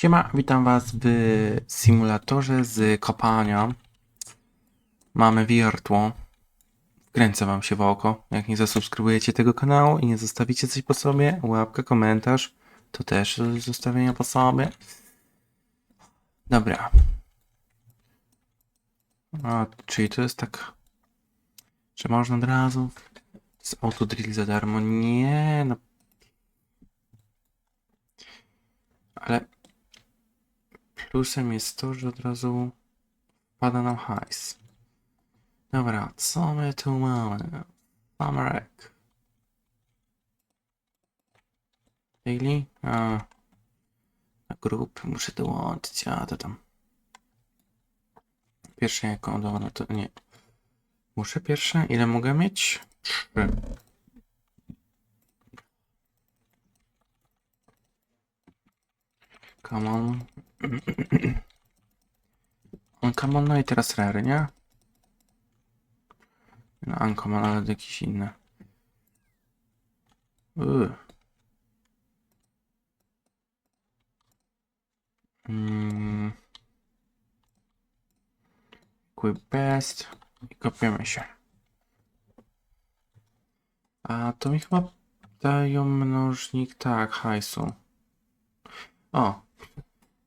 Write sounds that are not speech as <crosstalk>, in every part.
Siema, witam Was w symulatorze z kopania. Mamy wiertło. Wkręcę Wam się w oko. Jak nie zasubskrybujecie tego kanału i nie zostawicie coś po sobie, łapka, komentarz, to też zostawienia po sobie. Dobra. A, czyli to jest tak, że można od razu z autodrill za darmo. Nie, no. Ale Plusem jest to, że od razu wpada nam hajs. Dobra, co my tu mamy? Samarek. Daily? A. Na grupy muszę dołączyć, a to tam. Pierwsze jaką? Dobra, to nie. Muszę pierwsze? Ile mogę mieć? Trzy. Come on. <clears throat> Uncommon, no i teraz rare, nie? No, uncommon, ale jakieś inne. Uy. Mm. Best. I kopiemy się. A to mi chyba dają mnożnik, tak, hajsu. O,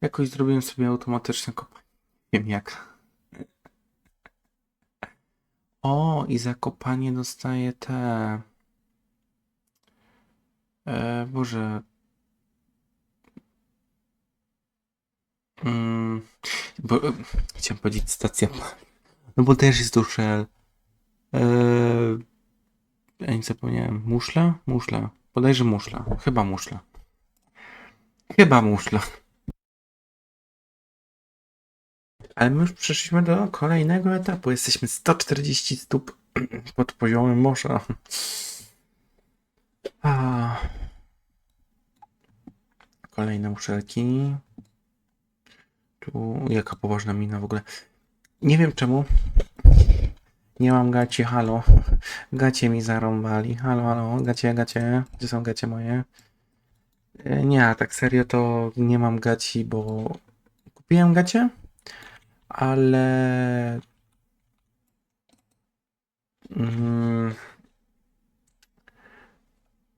jakoś zrobiłem sobie automatyczne kopanie. Wiem jak. O, i za kopanie dostaję te. E, Boże. Mm, bo, e, chciałem powiedzieć stacja. No bo też jest tu Shell. E, ja nie zapomniałem. Muszla? Muszla. Podajże muszla. Chyba muszla. Chyba muszla. Ale my już przeszliśmy do kolejnego etapu. Jesteśmy 140 stóp <clears throat> pod poziomem morza. A. Kolejne muszelki. Tu jaka poważna mina w ogóle. Nie wiem czemu. Nie mam gaci, halo. Gacie mi zarąbali. Halo, halo, gacie, gacie. Gdzie są gacie moje? E, Nie, tak serio to nie mam gaci, bo kupiłem gacie, ale mm,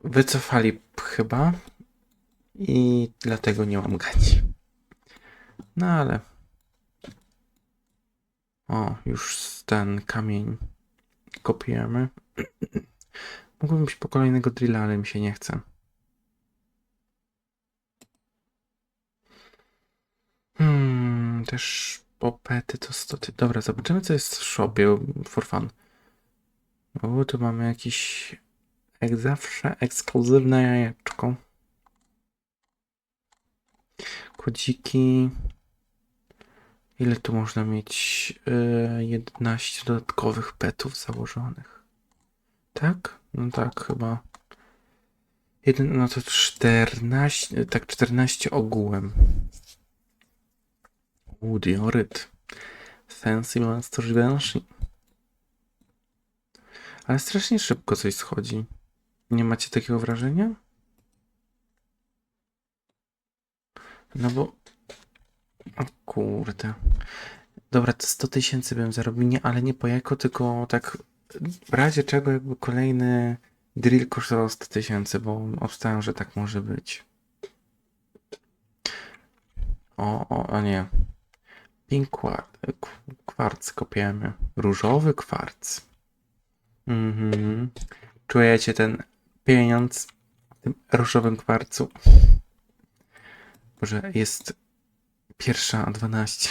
wycofali chyba i dlatego nie mam gaci. No ale o, już ten kamień kopiujemy. <clears throat> Mógłbym iść po kolejnego drilla, ale mi się nie chce. Hmm, też popety to 100 ty... Dobra, zobaczymy co jest w shopie for fun. O, tu mamy jakiś jak zawsze ekskluzywne jajeczko. Kodziki. Ile tu można mieć? Yy, 11 dodatkowych petów założonych. Tak? No tak, chyba. Jeden, no to 14, tak 14 ogółem. U, dioryt. Fancy Master Banshee. Ale strasznie szybko coś schodzi. Nie macie takiego wrażenia? No bo... O kurde. Dobra, to 100 tysięcy bym zarobił, nie, ale nie po jako, tylko tak w razie czego jakby kolejny drill kosztował 100 tysięcy, bo obstałem, że tak może być. O, o, o nie. Pink kwarc kopiemy. Różowy kwarc. Mhm. Czujecie ten pieniądz w tym różowym kwarcu? Boże, jest pierwsza 12.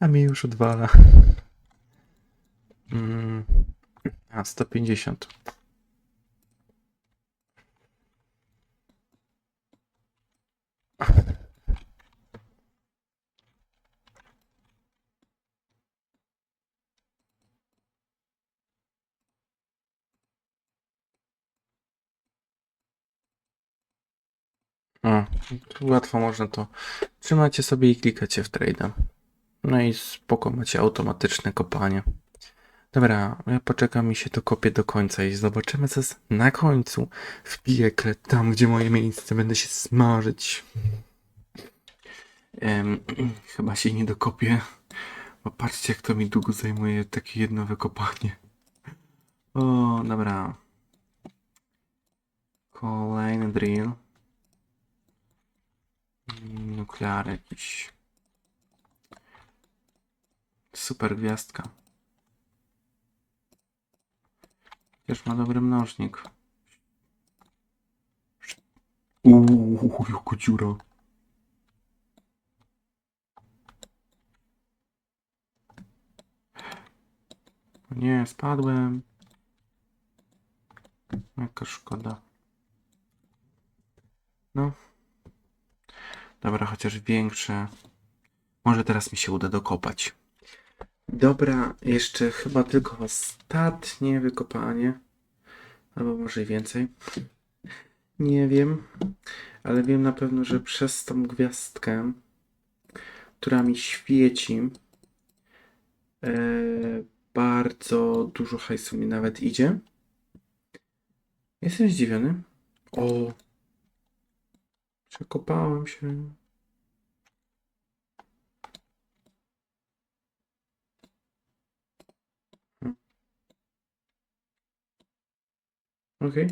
A mi już odwala. Mm. A, 150. Tu łatwo można to. Trzymacie sobie i klikacie w trade'a. No i spoko macie automatyczne kopanie. Dobra, ja poczekam i się to kopię do końca i zobaczymy co jest na końcu w piekle, tam gdzie moje miejsce, będę się smażyć. Em, <clears throat> chyba się nie dokopię. Bo patrzcie, jak to mi długo zajmuje takie jedno wykopanie. O, dobra. Kolejny drill. Nuklear jakiś. Super gwiazdka. Też ma dobry mnożnik. Uuu, jaka dziura. Nie, spadłem. Jaka szkoda. No. Dobra, chociaż większe. Może teraz mi się uda dokopać. Dobra, jeszcze chyba tylko ostatnie wykopanie. Albo może i więcej. Nie wiem. Ale wiem na pewno, że przez tą gwiazdkę, która mi świeci, e, bardzo dużo hajsu mi nawet idzie. Jestem zdziwiony. O! Przekopałem się. Okej.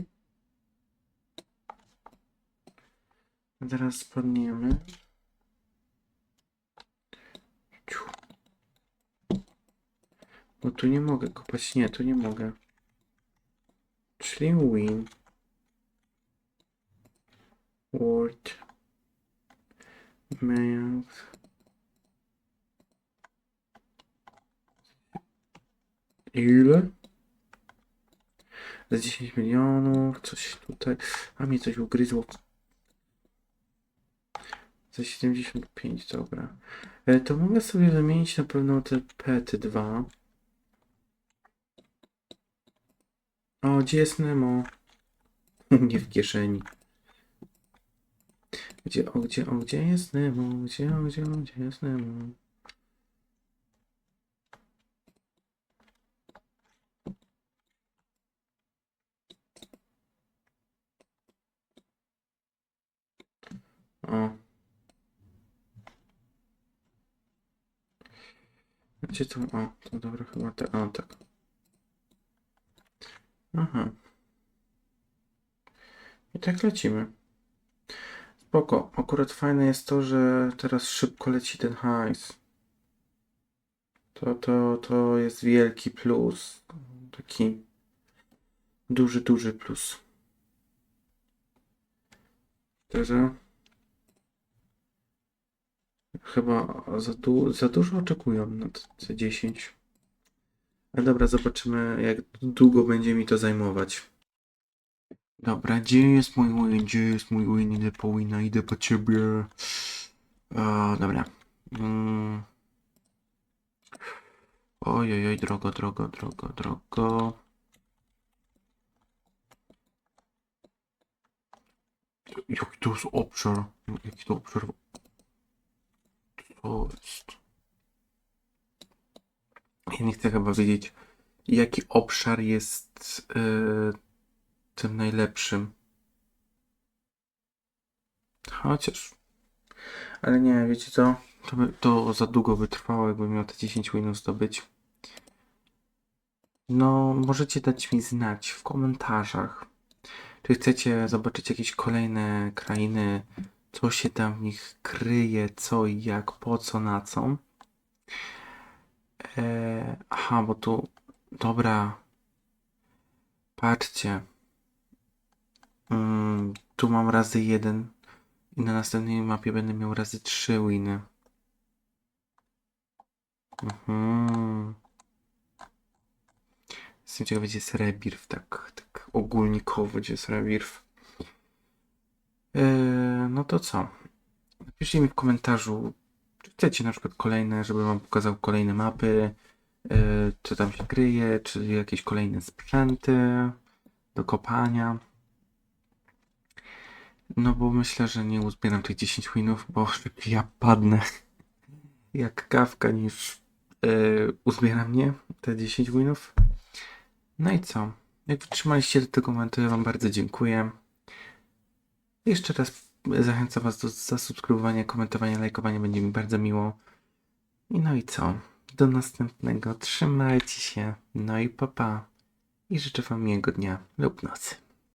Teraz spadniemy. Bo tu nie mogę kopać. Nie, tu nie mogę. Czyli win. Word. Mail. Ile? Za 10 milionów, coś tutaj. A mnie coś ugryzło. Za 75, dobra. E, to mogę sobie wymienić na pewno te pety 2. O, gdzie jest Nemo? <laughs> Nie w kieszeni. Gdzie, o, gdzie, o, gdzie jest Nemo? Gdzie, o, gdzie, o, gdzie jest Nemo? O. Gdzie to? O, to dobra chyba te. O, tak. Aha. I tak lecimy. Spoko. Akurat fajne jest to, że teraz szybko leci ten hajs. To, to, to jest wielki plus. Taki duży, duży plus. Szczerze. Chyba za, du za dużo oczekują na te 10. Ale dobra, zobaczymy jak długo będzie mi to zajmować. Dobra, gdzie jest mój win? Gdzie jest mój win? Idę po wina, idę po ciebie. O, dobra. Mm. Ojej, drogo, drogo, drogo, drogo. Jaki to jest obszar? Jaki to obszar? Co jest? Ja nie chcę chyba wiedzieć, jaki obszar jest yy, tym najlepszym. Chociaż. Ale nie, wiecie co? To, by, to za długo by trwało, jakbym miał te 10 winów zdobyć. No, możecie dać mi znać w komentarzach, czy chcecie zobaczyć jakieś kolejne krainy, co się tam w nich kryje, co i jak, po co, na co. Eee, aha, bo tu. Dobra. Patrzcie. Mm, tu mam razy jeden. I na następnej mapie będę miał razy trzy winy. Mhm. Jestem ciekawy, gdzie jest Rebirth, tak, tak ogólnikowo, gdzie jest Rebirth. Eee, no to co? Napiszcie mi w komentarzu, czy chcecie na przykład kolejne, żeby wam pokazał kolejne mapy, eee, co tam się kryje, czy jakieś kolejne sprzęty do kopania. No bo myślę, że nie uzbieram tych 10 winów, bo lepiej <laughs> ja padnę jak kawka niż yy, uzbiera mnie te 10 winów. No i co? Jak wytrzymaliście do tego momentu, ja wam bardzo dziękuję. Jeszcze raz Zachęcam Was do zasubskrybowania, komentowania, lajkowania. Będzie mi bardzo miło. I no i co? Do następnego. Trzymajcie się. No i papa. I życzę Wam miłego dnia lub nocy.